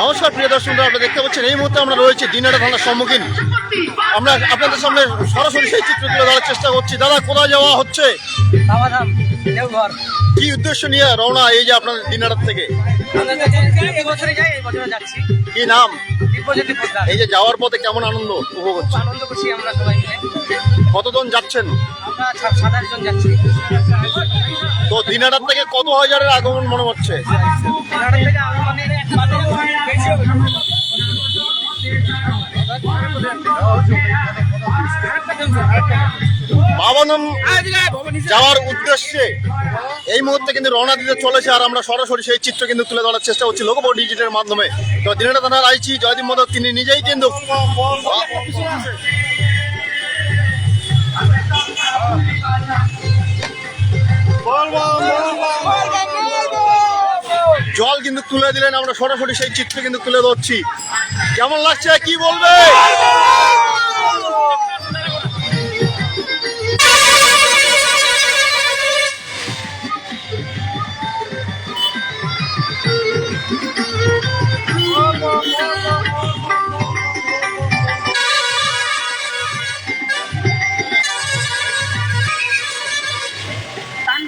নমস্কার প্রিয় দর্শকরা আপনারা দেখতে পাচ্ছেন এই মুহূর্তে আমরা রয়েছি দিনাটা থানার সম্মুখীন। আমরা আপনাদের সামনে সরাসরি সেই চিত্র তুলে ধরার চেষ্টা করছি। দাদা কোথায় যাওয়া হচ্ছে? কি উদ্দেশ্য নিয়ে রওনা এই যে আপনাদের দিনাটার থেকে? কি নাম? এই যে যাওয়ার পথে কেমন আনন্দ উপভোগ হচ্ছে? আনন্দ করছি আমরা সবাই মিলে। কতজন যাচ্ছেন? তো দিনাটার থেকে কত হাজারের আগমন মনে হচ্ছে? বাবানাম যাওয়ার উদ্দেশ্যে এই মুহূর্তে কিন্তু রওনা দিতে চলেছে আর আমরা সরাসরি সেই চিত্র কিন্তু তুলে ধরার চেষ্টা করছি লোকবো ডিজিটাল মাধ্যমে। তো দিনাটা থানার আইছি জয়দীপ মদক তিনি নিজেই কিন্তু জল কিন্তু তুলে দিলেন আমরা সরাসরি সেই চিত্র কিন্তু তুলে ধরছি। কেমন লাগছে কি বলবে?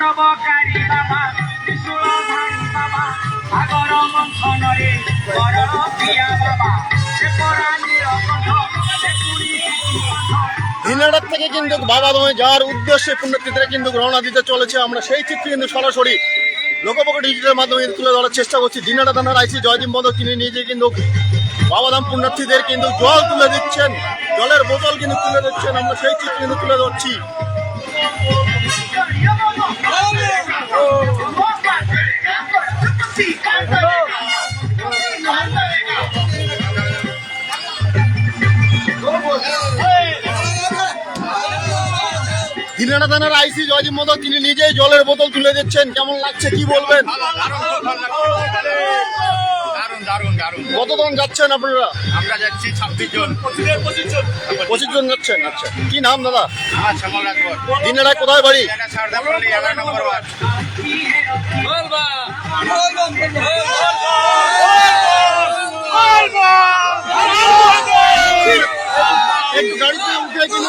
তাণ্ডবকারী বাবা ত্রিশূলধারী বাবা সাগর মন্থনরে বড় প্রিয়া বাবা। সে পরাণীর কণ্ঠ। থেকে কিন্তু বাবা দমে যাওয়ার উদ্দেশ্যে পুণ্যতীর্থে কিন্তু রওনা দিতে চলেছে। আমরা সেই চিত্র কিন্তু সরাসরি লোকপক্ষ ডিজিটালের মাধ্যমে তুলে ধরার চেষ্টা করছি। দিনাটা থানার আইসি জয়দীপ বন্ধ তিনি নিজে কিন্তু বাবাধাম পুণ্যার্থীদের কিন্তু জল তুলে দিচ্ছেন। জলের বোতল কিন্তু তুলে দিচ্ছেন। আমরা সেই চিত্র কিন্তু তুলে ধরছি। দিনাটা থানার আইসি জয়দীপ মদক তিনি নিজেই জলের বোতল তুলে দিচ্ছেন। কেমন লাগছে কি বলবেন? দারুণ দারুণ দারুণ। কতজন যাচ্ছেন আপনারা? আমরা যাচ্ছি ছাব্বিশ জন। পঁচিশ জন। যাচ্ছেন? আচ্ছা। কি নাম দাদা? শ্যামল কোথায় বাড়ি? একটু গাড়িতে উঠে কিন্তু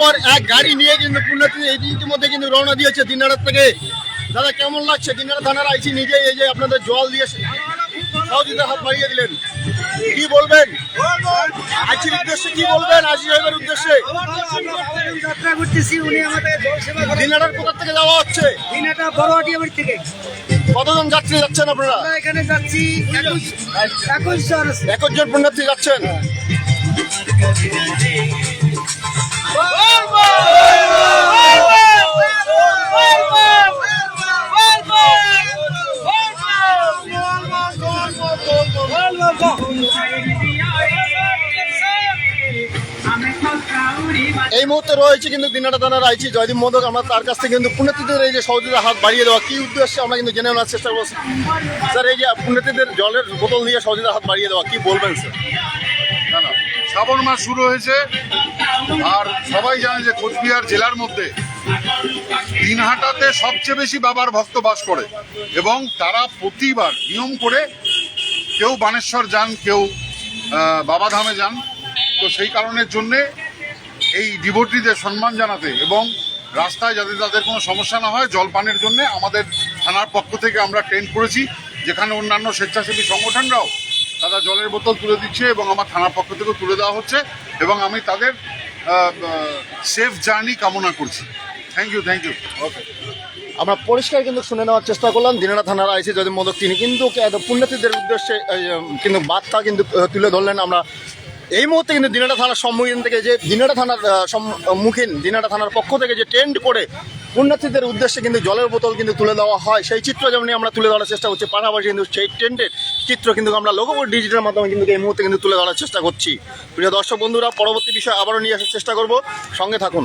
পর এক গাড়ি নিয়ে কিন্তু পুণ্যার্থী এই ইতিমধ্যে কিন্তু রওনা দিয়েছে দিনারাত থেকে। দাদা কেমন লাগছে? দিনারা থানার আইসি নিজেই এই যে আপনাদের জল দিয়ে সহযোগিতা হাত বাড়িয়ে দিলেন। কি বলবেন? উদ্দেশ্যে কি বলবেন? সাহেবের উদ্দেশ্যে? যাত্রা করতেছি উনি আমাদের জল সেবা করেন দিনারার কোথা থেকে যাওয়া হচ্ছে? দিনাটা বড়হাটিয়া থেকে কতজন যাত্রী যাচ্ছেন আপনারা? এখানে যাচ্ছি একুশ একুশ জন। আছে। একুশ জন পুণ্যার্থী যাচ্ছেন। এই মুহূর্তে রয়েছে কিন্তু দিনাটা থানার আইছি জয়দীপ মোদক। আমরা তার কাছ থেকে কিন্তু পুণ্যার্থীদের এই যে সহযোগিতা হাত বাড়িয়ে দেওয়া, কি উদ্দেশ্যে আমরা কিন্তু জেনে নেওয়ার চেষ্টা করছি? স্যার, এই যে পুণ্যার্থীদের জলের বোতল দিয়ে সহযোগিতা হাত বাড়িয়ে দেওয়া, কি বলবেন, স্যার? শ্রাবণ মাস শুরু হয়েছে, আর সবাই জানে যে কোচবিহার জেলার মধ্যে দিনহাটাতে সবচেয়ে বেশি বাবার ভক্ত বাস করে, এবং তারা প্রতিবার নিয়ম করে কেউ বানেশ্বর যান, কেউ বাবাধামে যান। তো সেই কারণের জন্যে এই ডিভোটিদের সম্মান জানাতে এবং রাস্তায় যাতে তাদের কোনো সমস্যা না হয়, জলপানের জন্য আমাদের থানার পক্ষ থেকে আমরা ট্রেন করেছি, যেখানে অন্যান্য স্বেচ্ছাসেবী সংগঠনরাও তারা জলের বোতল তুলে দিচ্ছে এবং আমার থানার পক্ষ থেকেও তুলে দেওয়া হচ্ছে এবং আমি তাদের সেফ জার্নি কামনা করছি। Thank you thank you okay আমরা পরিষ্কার কিন্তু শুনে নেওয়ার চেষ্টা করলাম। দিনারা থানার আইসি যদি মোদক, তিনি কিন্তু পুণ্যার্থীদের উদ্দেশ্যে কিন্তু বার্তা কিন্তু তুলে ধরলেন। আমরা এই মুহূর্তে কিন্তু দিনাটা থানার সম্মুখীন থেকে যে দিনাটা থানার সম্মুখীন দিনাটা থানার পক্ষ থেকে যে টেন্ট করে পুণ্যার্থীদের উদ্দেশ্যে কিন্তু জলের বোতল কিন্তু তুলে দেওয়া হয়, সেই চিত্র যেমন আমরা তুলে ধরার চেষ্টা করছি পাশাপাশি কিন্তু সেই টেন্টের চিত্র কিন্তু আমরা লোকপুর ডিজিটাল মাধ্যমে কিন্তু এই মুহূর্তে কিন্তু তুলে ধরার চেষ্টা করছি। প্রিয় দর্শক বন্ধুরা, পরবর্তী বিষয় আবারও নিয়ে আসার চেষ্টা করব। সঙ্গে থাকুন।